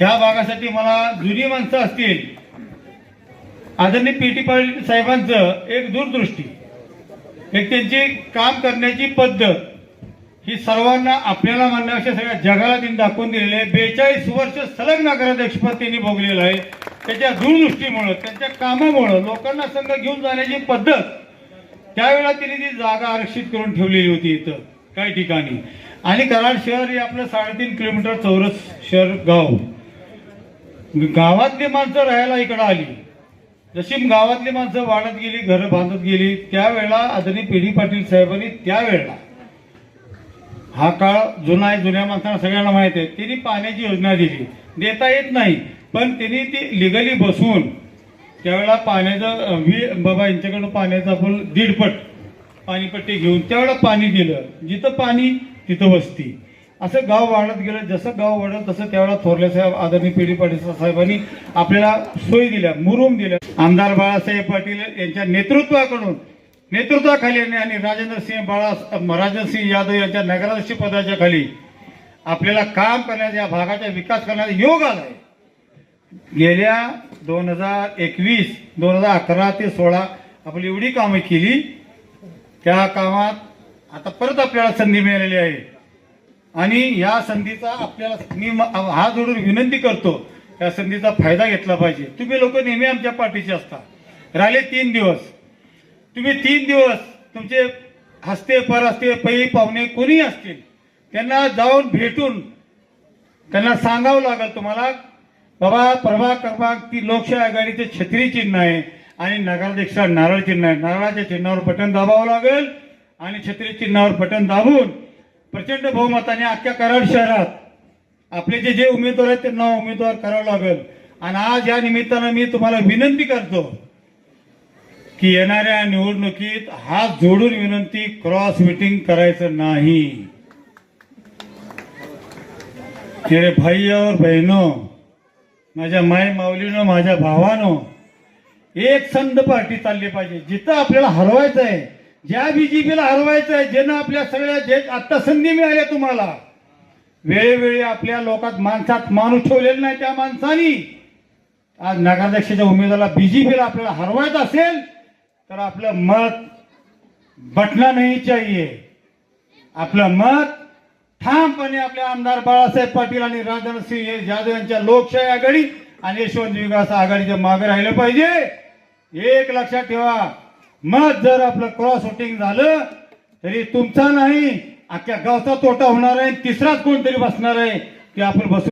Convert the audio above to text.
ह्या भागासाठी मला जुनी माणसं असतील. आदरणीय पी टी पाटील साहेबांचं एक दूरदृष्टी एक त्यांची काम करण्याची पद्धत ही सर्वांना आपल्याला म्हणण्यापेक्षा सगळ्या जगाला त्यांनी दाखवून दिलेली आहे. बेचाळीस वर्ष सलग नगराध्यक्षपद त्यांनी भोगलेलं आहे. त्याच्या दूरदृष्टीमुळं त्यांच्या कामामुळं लोकांना संघ घेऊन जाण्याची पद्धत त्यावेळेला त्यांनी ती जागा आरक्षित करून ठेवलेली होती इथं काही ठिकाणी. आणि कराड शहर हे आपलं साडेतीन किलोमीटर चौरस शहर गाव. गावातली माणसं राहायला इकडं आली. जशी गावातली माणसं वाढत गेली घरं बांधत गेली त्यावेळेला आदरणीय पेढी पाटील साहेबांनी त्यावेळेला हा काळ जुना आहे जुन्या माणसांना सगळ्यांना माहीत आहे. त्यांनी पाण्याची योजना दिली. देता येत नाही पण त्यांनी ती लिगली बसवून त्यावेळेला पाण्याचं वी बाबा यांच्याकडून पाण्याचं आपण दीडपट पाणीपट्टी घेऊन त्यावेळेला पाणी दिलं. जिथं पाणी तिथं वस्ती. असं गाव वाढत गेलं जसं गाव वाढत तसं त्यावेळेला थोरले साहेब आदरणीय पेढी पाटील साहेबांनी आपल्याला सोयी दिल्या मुरुम दिल्या. आमदार बाळासाहेब पाटील यांच्या नेतृत्वाकडून नेतृत्वाखाली आणि- राजेंद्र सिंह बाळा राजेंद्र सिंह यादव यांच्या नगराध्यक्ष पदाच्या खाली आपल्याला काम करण्याचा या भागाचा विकास करण्याचा योग आलाय गेल्या दोन हजार एकवीस दोन हजार अकरा ते सोळा आपण एवढी कामं केली. त्या कामात आता परत आपल्याला संधी मिळालेली आहे. आणि या संधीचा आपल्याला मी हा हात जोडून विनंती करतो या संधीचा फायदा घेतला पाहिजे. तुम्ही लोक नेहमी आमच्या पाठीचे असता. राहिले तीन दिवस. तुम्ही तीन दिवस तुमचे हस्ते पर असते पै पाहुणे कोणी असतील त्यांना जाऊन भेटून त्यांना सांगावं लागेल तुम्हाला बाबा प्रभा क्रमांक ती लोकशाही आघाडीचे छत्री चिन्ह आहे आणि नगराध्यक्ष नारळ चिन्ह आहे. नारळाच्या चिन्हावर बटन दाबावं लागेल आणि छत्री चिन्हावर बटन दाबून प्रचंड बहुमताने अख्ख्या कराड शहरात आपले जे जे उमेदवार आहेत त्यांना उमेदवार करावं लागेल. आणि आज या निमित्तानं मी तुम्हाला विनंती करतो की येणाऱ्या निवडणुकीत हात जोडून विनंती क्रॉस मिटिंग करायचं नाही. मेरे भाई और बहिणो माझ्या माय माऊलीनं माझ्या भावानो एक संध पार्टी चालली पाहिजे. जिथं आपल्याला हरवायचं आहे ज्या बीजेपीला हरवायचं आहे ज्यांना आपल्या सगळ्या जे आत्ता संधी मिळाल्या तुम्हाला वेळोवेळी आपल्या लोकात माणसात माणूस ठेवलेला नाही त्या माणसानी. आज नगराध्यक्षाच्या उमेदवाराला बीजेपीला आपल्याला हरवायचं असेल तर आपलं मत बटना नाही चाहिए आपलं मत ठामपणे आपले आमदार बाळासाहेब पाटील आणि राजनसिंह सिंह हे जाधव यांच्या लोकशाही आघाडी आणि यशवंत विकास आघाडीच्या मागे राहिलं पाहिजे. एक लक्षात ठेवा मग जर आपलं क्रॉस वोटिंग झालं तरी तुमचा नाही अख्ख्या गावचा तोटा होणार आहे तिसराच कोणतरी बसणार आहे की आपण बसू